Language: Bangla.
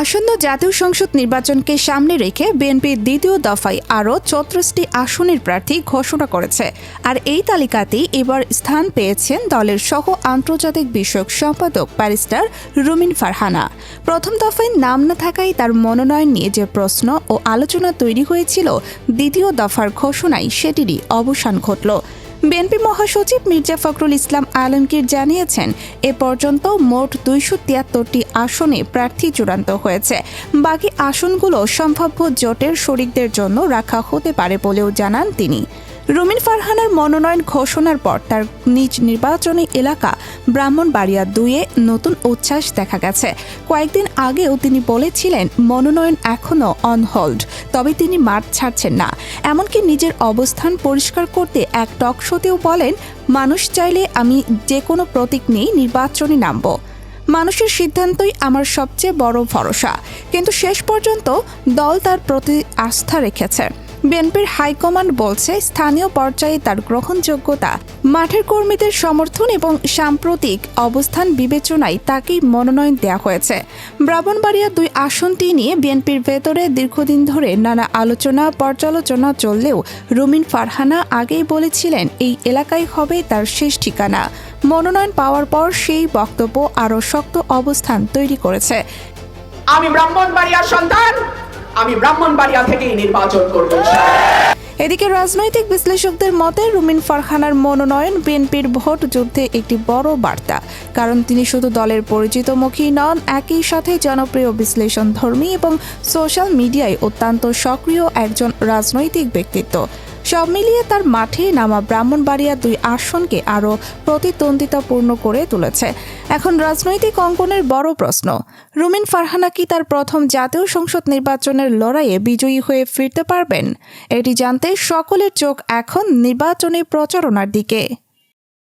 আসন্ন জাতীয় সংসদ নির্বাচনকে সামনে রেখে বিএনপির দ্বিতীয় দফায় আরও চৌত্রিশটি আসনের প্রার্থী ঘোষণা করেছে। আর এই তালিকাতেই এবার স্থান পেয়েছেন দলের সহ আন্তর্জাতিক বিষয়ক সম্পাদক ব্যারিস্টার রুমিন ফারহানা। প্রথম দফায় নাম না থাকায় তার মনোনয়ন নিয়ে যে প্রশ্ন ও আলোচনা তৈরি হয়েছিল, দ্বিতীয় দফার ঘোষণায় সেটিরই অবসান ঘটল। বিএনপি মহাসচিব মির্জা ফখরুল ইসলাম আলমগীর জানিয়েছেন, এ পর্যন্ত মোট দুইশো তিয়াত্তরটি আসনে প্রার্থী চূড়ান্ত হয়েছে। বাকি আসনগুলো সম্ভাব্য জোটের শরিকদের জন্য রাখা হতে পারে বলেও জানান তিনি। রুমিন ফারহানার মনোনয়ন ঘোষণার পর তার নিজ নির্বাচনী এলাকা ব্রাহ্মণবাড়িয়া দুয়ে নতুন উচ্ছ্বাস দেখা গেছে। কয়েকদিন আগেও তিনি বলেছিলেন, মনোনয়ন এখনও অন হোল্ড তবে তিনি মাঠ ছাড়ছেন না। এমনকি নিজের অবস্থান পরিষ্কার করতে এক টক শোতেও বলেন, মানুষ চাইলে আমি যে কোনো প্রতীক নিয়েই নির্বাচনে নামব। মানুষের সিদ্ধান্তই আমার সবচেয়ে বড় ভরসা। কিন্তু শেষ পর্যন্ত দল তার প্রতি আস্থা রেখেছে। বিএনপির হাইকমান্ড বলছে, স্থানীয় পর্যায়ে তার গ্রহণযোগ্যতা, মাঠের কর্মীদের সমর্থন এবং সাম্প্রতিক অবস্থান বিবেচনায় তাকেই মনোনয়ন দেওয়া হয়েছে। ব্রাহ্মণবাড়িয়া দুই আসনটি নিয়ে বিএনপির ভেতরে দীর্ঘদিন ধরে নানা আলোচনা, পর্যালোচনা চললেও রুমিন ফারহানা আগেই বলেছিলেন, এই এলাকায় হবে তার শেষ ঠিকানা। মনোনয়ন পাওয়ার পর সেই বক্তব্য আরও শক্ত অবস্থান তৈরি করেছে। আমি ব্রাহ্মণবাড়িয়ার সন্তান আমি ব্রাহ্মণবাড়িয়া থেকেই নির্বাচন করব এদিকে রাজনৈতিক বিশ্লেষকদের মতে রুমিন ফারহানার মনোনয়ন বিএনপির ভোট যুদ্ধে একটি বড় বার্তা। কারণ তিনি শুধু দলের পরিচিত মুখী নন, একই সাথে জনপ্রিয় বিশ্লেষণ ধর্মী এবং সোশ্যাল মিডিয়ায় অত্যন্ত সক্রিয় একজন রাজনৈতিক ব্যক্তিত্ব। সব মিলিয়ে তার মাঠে নামা ব্রাহ্মণবাড়িয়া দুই আসনকে আরও প্রতিদ্বন্দ্বিতাপূর্ণ করে তুলেছে। এখন রাজনৈতিক অঙ্কনের বড় প্রশ্ন, রুমিন ফারহানা কি তার প্রথম জাতীয় সংসদ নির্বাচনের লড়াইয়ে বিজয়ী হয়ে ফিরতে পারবেন? এটি জানতে সকলের চোখ এখন নির্বাচনী প্রচারণার দিকে।